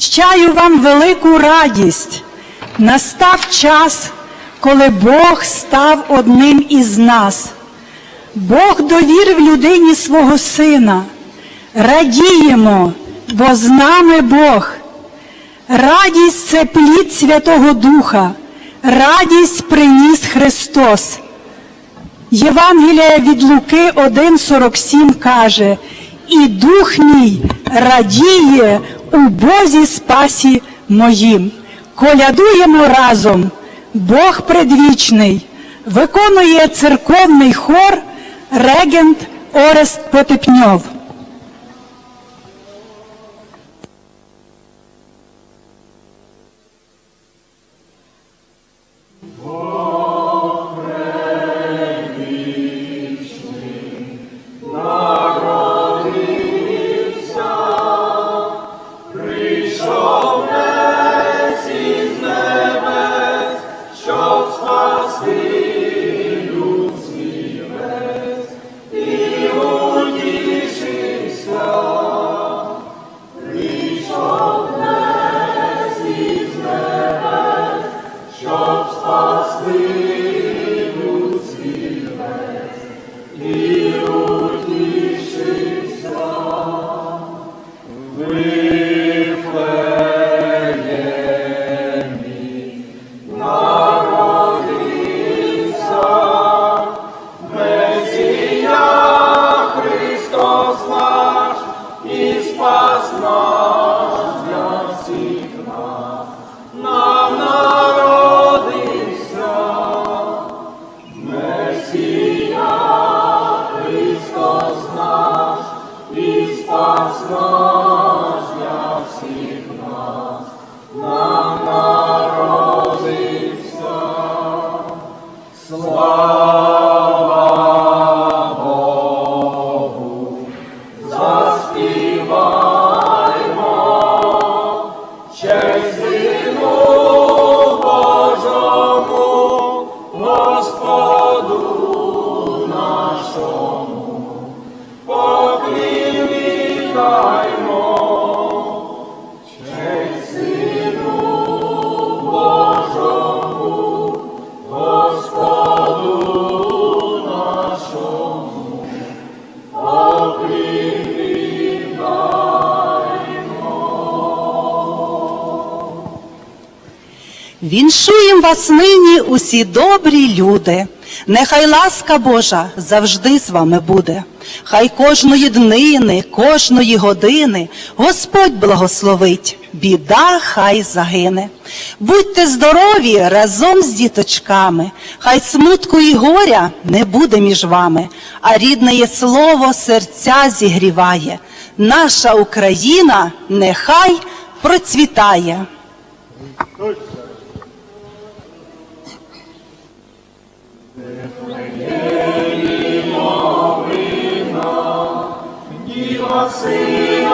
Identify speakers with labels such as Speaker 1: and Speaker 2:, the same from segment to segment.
Speaker 1: Щаю вам велику радість. Настав час, коли Бог став одним із нас. Бог довірив людині свого сина. Радіємо, бо з нами Бог. Радість це плід Святого Духа, радість приніс Христос. Євангелія від Луки 1,47 каже, і дух мій радіє у Бозі спасі моїм. Колядуємо разом, Бог предвічний, виконує церковний хор регент Орест Потепньов.
Speaker 2: Віншуєм вас нині усі добрі люди. Нехай ласка Божа завжди з вами буде. Хай кожної днини, кожної години Господь благословить, біда хай загине. Будьте здорові разом з діточками, хай смутку і горя не буде між вами, а рідне слово серця зігріває. Наша Україна нехай процвітає.
Speaker 3: Вифлеємській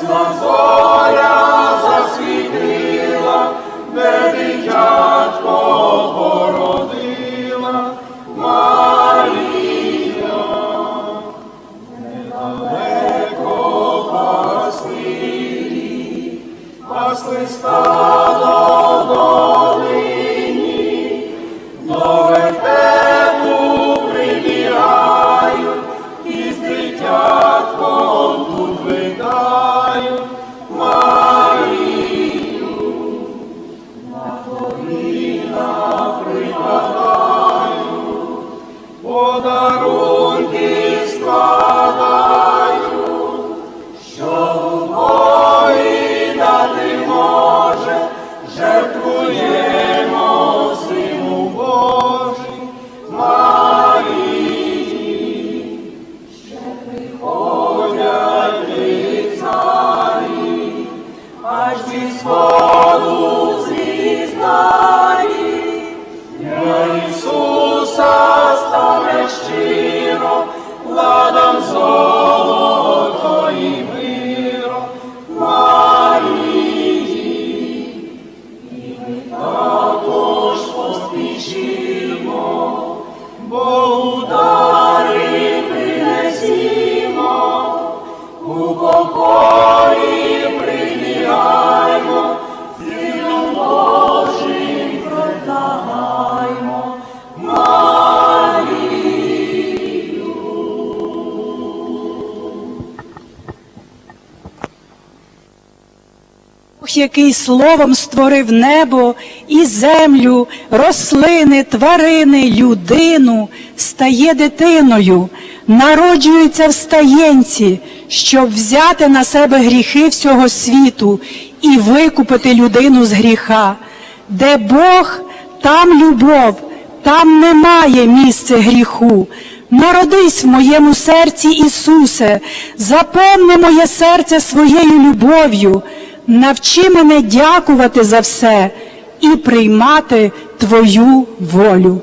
Speaker 3: ясна зоря засвітила, де дитятко породила Марія, пасли стало долині, до вертепу прибігають із
Speaker 1: дитятко. який словом створив небо і землю, рослини, тварини, людину, стає дитиною, народжується в стаєнці, щоб взяти на себе гріхи всього світу і викупити людину з гріха, де Бог, там любов, там немає місця гріху. Народись в моєму серці, Ісусе, заповни моє серце своєю любов'ю навчи мене дякувати за все і приймати Твою волю.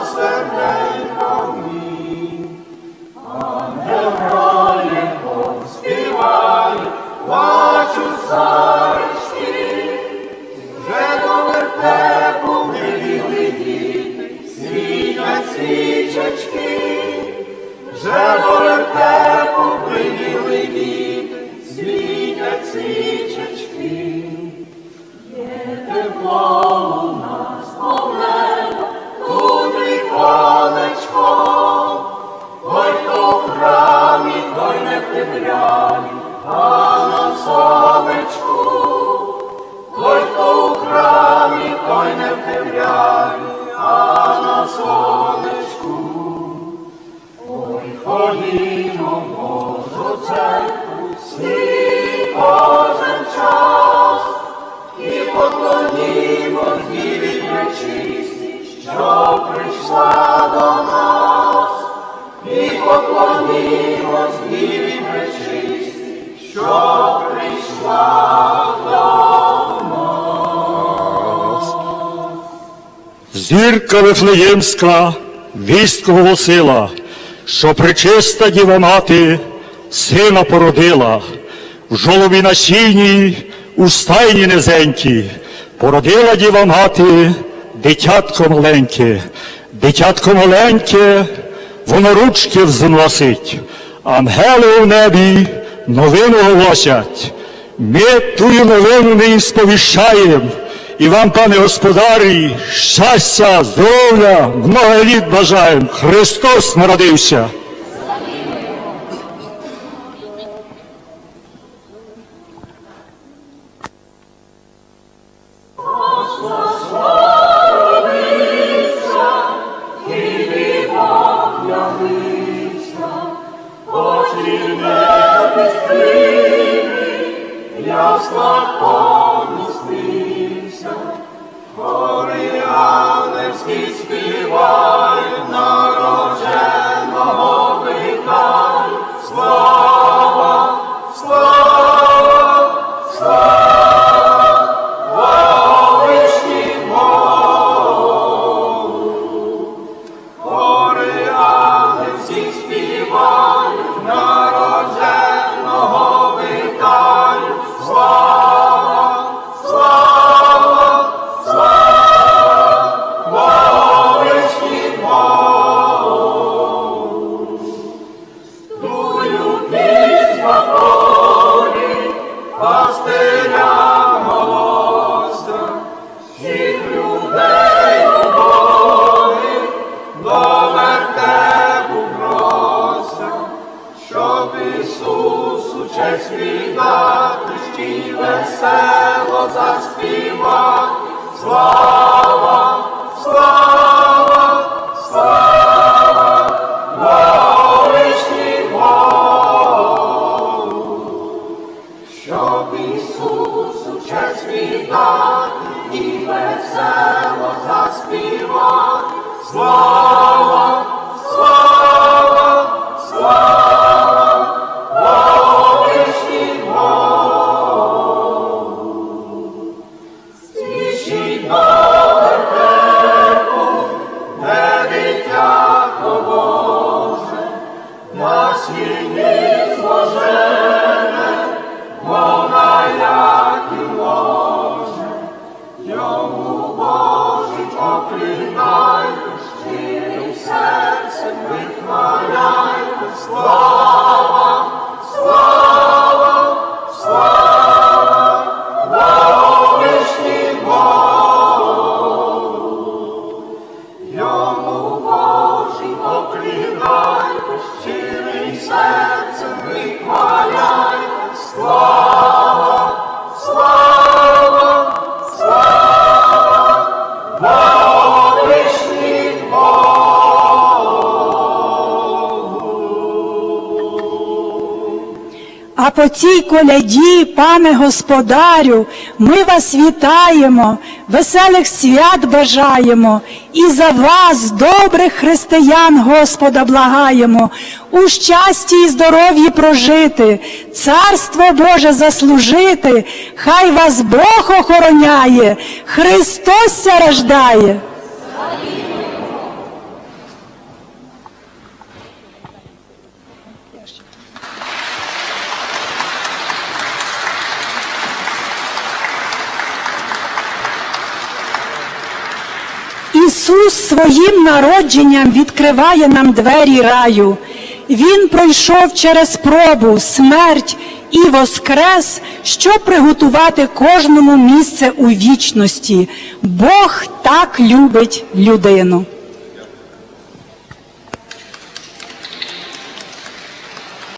Speaker 3: Bless their name. прийшла до нас, і поклонімось діві причисті, що прийшла до нас.
Speaker 1: Зірка Вифлеємська вістку голосила, що пречиста діва мати сина породила, в жолобі на у стайні низенькій, породила діва мати. Дитятко маленьке, дитятко маленьке, воно ручки взносить, ангели у небі новину голосять. Ми тую новину не сповіщаємо, і вам, пане господарі, щастя, здоров'я, много літ бажаємо. Христос народився.
Speaker 4: По цій коляді, пане господарю, ми вас вітаємо, веселих свят бажаємо і за вас, добрих християн, Господа, благаємо, у щасті і здоров'ї прожити, царство Боже заслужити, хай вас Бог охороняє, Христос рождає. Ісус своїм народженням відкриває нам двері раю. Він пройшов через пробу, смерть і воскрес, щоб приготувати кожному місце у вічності. Бог так любить людину.